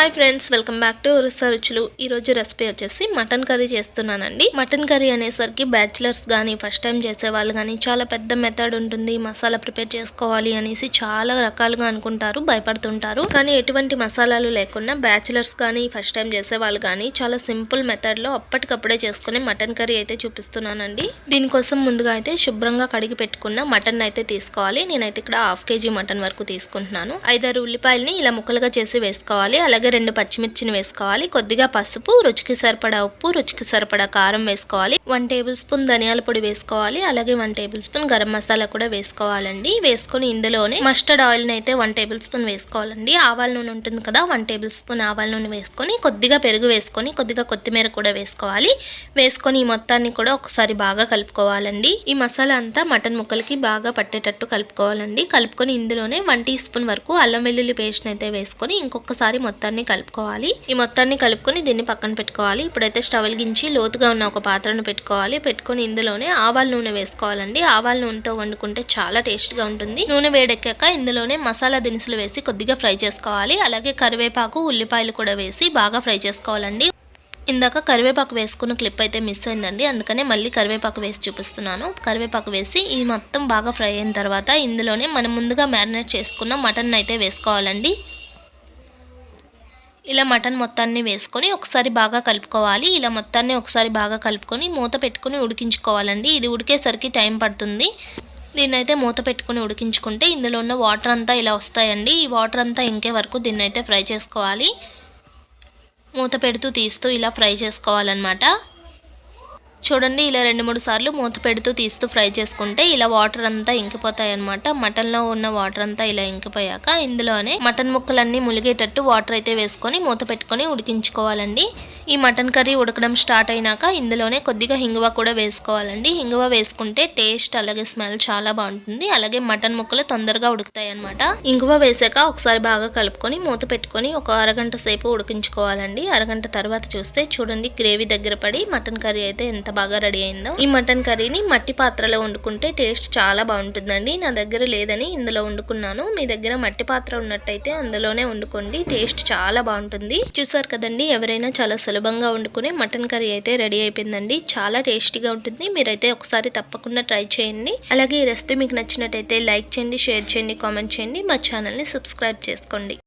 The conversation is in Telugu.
Hi friends welcome back to Orissa రుచులు ఈ రోజు రెసిపీ వచ్చేసి మటన్ కర్రీ చేస్తున్నానండి. మటన్ కర్రీ అనేసరికి బ్యాచిలర్స్ కానీ ఫస్ట్ టైం చేసే వాళ్ళు కానీ చాలా పెద్ద మెథడ్ ఉంటుంది. మసాలా ప్రిపేర్ చేసుకోవాలి అనేసి చాలా రకాలుగా అనుకుంటారు భయపడుతుంటారు. కానీ ఎటువంటి మసాలాలు లేకుండా బ్యాచిలర్స్ కానీ ఫస్ట్ టైం చేసే వాళ్ళు కానీ చాలా సింపుల్ మెథడ్లో అప్పటికప్పుడే చేసుకునే మటన్ కర్రీ అయితే చూపిస్తున్నానండి. దీనికోసం ముందుగా అయితే శుభ్రంగా కడిగి పెట్టుకున్న మటన్ అయితే తీసుకోవాలి. నేనైతే ఇక్కడ హాఫ్ కేజీ మటన్ వరకు తీసుకుంటున్నాను. ఐదారు ఉల్లిపాయలని ఇలా ముక్కలుగా చేసి వేసుకోవాలి. అలాగే రెండు పచ్చిమిర్చిని వేసుకోవాలి. కొద్దిగా పసుపు రుచికి సరిపడా ఉప్పు రుచికి సరిపడా కారం వేసుకోవాలి. వన్ టేబుల్ స్పూన్ ధనియాల పొడి వేసుకోవాలి. అలాగే one tablespoon garam masala కూడా వేసుకోవాలండి. వేసుకొని ఇందులోనే మస్టర్డ్ ఆయిల్ని అయితే వన్ టేబుల్ స్పూన్ వేసుకోవాలండి. ఆవాల నూనె ఉంటుంది కదా వన్ టేబుల్ స్పూన్ ఆవాల నూనె వేసుకొని కొద్దిగా పెరుగు వేసుకొని కొద్దిగా కొత్తిమీర కూడా వేసుకోవాలి. వేసుకొని ఈ మొత్తాన్ని కూడా ఒకసారి బాగా కలుపుకోవాలండి. ఈ మసాలా అంతా మటన్ ముక్కలకి బాగా పట్టేటట్టు కలుపుకోవాలండి. కలుపుకొని ఇందులోనే వన్ టీ స్పూన్ వరకు అల్లం వెల్లుల్లి పేస్ట్ అయితే వేసుకొని ఇంకొకసారి మొత్తాన్ని కలుపుకోవాలి. ఈ మొత్తాన్ని కలుపుకొని దీన్ని పక్కన పెట్టుకోవాలి. ఇప్పుడైతే స్టవ్ వెలిగించి లోతుగా ఉన్న ఒక పాత్రను పెట్టుకోవాలి. పెట్టుకొని ఇందులోనే ఆవాల నూనె వేసుకోవాలండి. ఆవాల నూనెతో వండుకుంటే చాలా టేస్ట్గా ఉంటుంది. నూనె వేడెక్కాక ఇందులోనే మసాలా దినుసులు వేసి కొద్దిగా ఫ్రై చేసుకోవాలి. అలాగే కరివేపాకు ఉల్లిపాయలు కూడా వేసి బాగా ఫ్రై చేసుకోవాలండి. ఇందాక కరివేపాకు వేసుకున్న క్లిప్ అయితే మిస్ అయిందండి. అందుకనే మళ్ళీ కరివేపాకు వేసి చూపిస్తున్నాను. కరివేపాకు వేసి ఈ మొత్తం బాగా ఫ్రై అయిన తర్వాత ఇందులోనే మనం ముందుగా మ్యారినేట్ చేసుకున్న మటన్ అయితే వేసుకోవాలండి. ఇలా మటన్ మొత్తాన్ని వేసుకొని ఒకసారి బాగా కలుపుకోవాలి. ఇలా మొత్తాన్ని ఒకసారి బాగా కలుపుకొని మూత పెట్టుకొని ఉడికించుకోవాలండి. ఇది ఉడికేసరికి టైం పడుతుంది. దీన్నైతే మూత పెట్టుకుని ఉడికించుకుంటే ఇందులో ఉన్న వాటర్ అంతా ఇలా వస్తాయండి. ఈ వాటర్ అంతా ఇంకే వరకు దీన్ని అయితే ఫ్రై చేసుకోవాలి. మూత పెడుతూ తీస్తూ ఇలా ఫ్రై చేసుకోవాలన్నమాట. చూడండి ఇలా రెండు మూడు సార్లు మూత పెడుతూ తీస్తూ ఫ్రై చేసుకుంటే ఇలా వాటర్ అంతా ఇంకిపోతాయి అనమాట మటన్లో ఉన్న వాటర్ అంతా ఇలా ఇంకిపోయాక ఇందులోనే మటన్ ముక్కలన్నీ ములిగేటట్టు వాటర్ అయితే వేసుకొని మూత పెట్టుకొని ఉడికించుకోవాలండి. ఈ మటన్ కర్రీ ఉడకడం స్టార్ట్ అయినాక ఇందులోనే కొద్దిగా హింగువ కూడా వేసుకోవాలండి. హింగువ వేసుకుంటే టేస్ట్ అలాగే స్మెల్ చాలా బాగుంటుంది. అలాగే మటన్ ముక్కలు తొందరగా ఉడుకుతాయి అనమాట ఇంగువ వేసాక ఒకసారి బాగా కలుపుకొని మూత పెట్టుకొని ఒక అరగంట సేపు ఉడికించుకోవాలండి. అరగంట తర్వాత చూస్తే చూడండి గ్రేవీ దగ్గర పడి మటన్ కర్రీ అయితే ఎంత ఎంత బాగా రెడీ అయిందో. ఈ మటన్ కర్రీని మట్టి పాత్రలో వండుకుంటే టేస్ట్ చాలా బాగుంటుందండి. నా దగ్గర లేదని ఇందులో వండుకున్నాను. మీ దగ్గర మట్టి పాత్ర ఉన్నట్టయితే అందులోనే వండుకోండి. టేస్ట్ చాలా బాగుంటుంది. చూసారు కదండి ఎవరైనా చాలా సులభంగా వండుకునే మటన్ కర్రీ అయితే రెడీ అయిపోయిందండి. చాలా టేస్టీగా ఉంటుంది. మీరైతే ఒకసారి తప్పకుండా ట్రై చేయండి. అలాగే ఈ రెసిపీ మీకు నచ్చినట్టయితే లైక్ చేయండి షేర్ చేయండి కామెంట్ చేయండి. మా ఛానల్ని సబ్స్క్రైబ్ చేసుకోండి.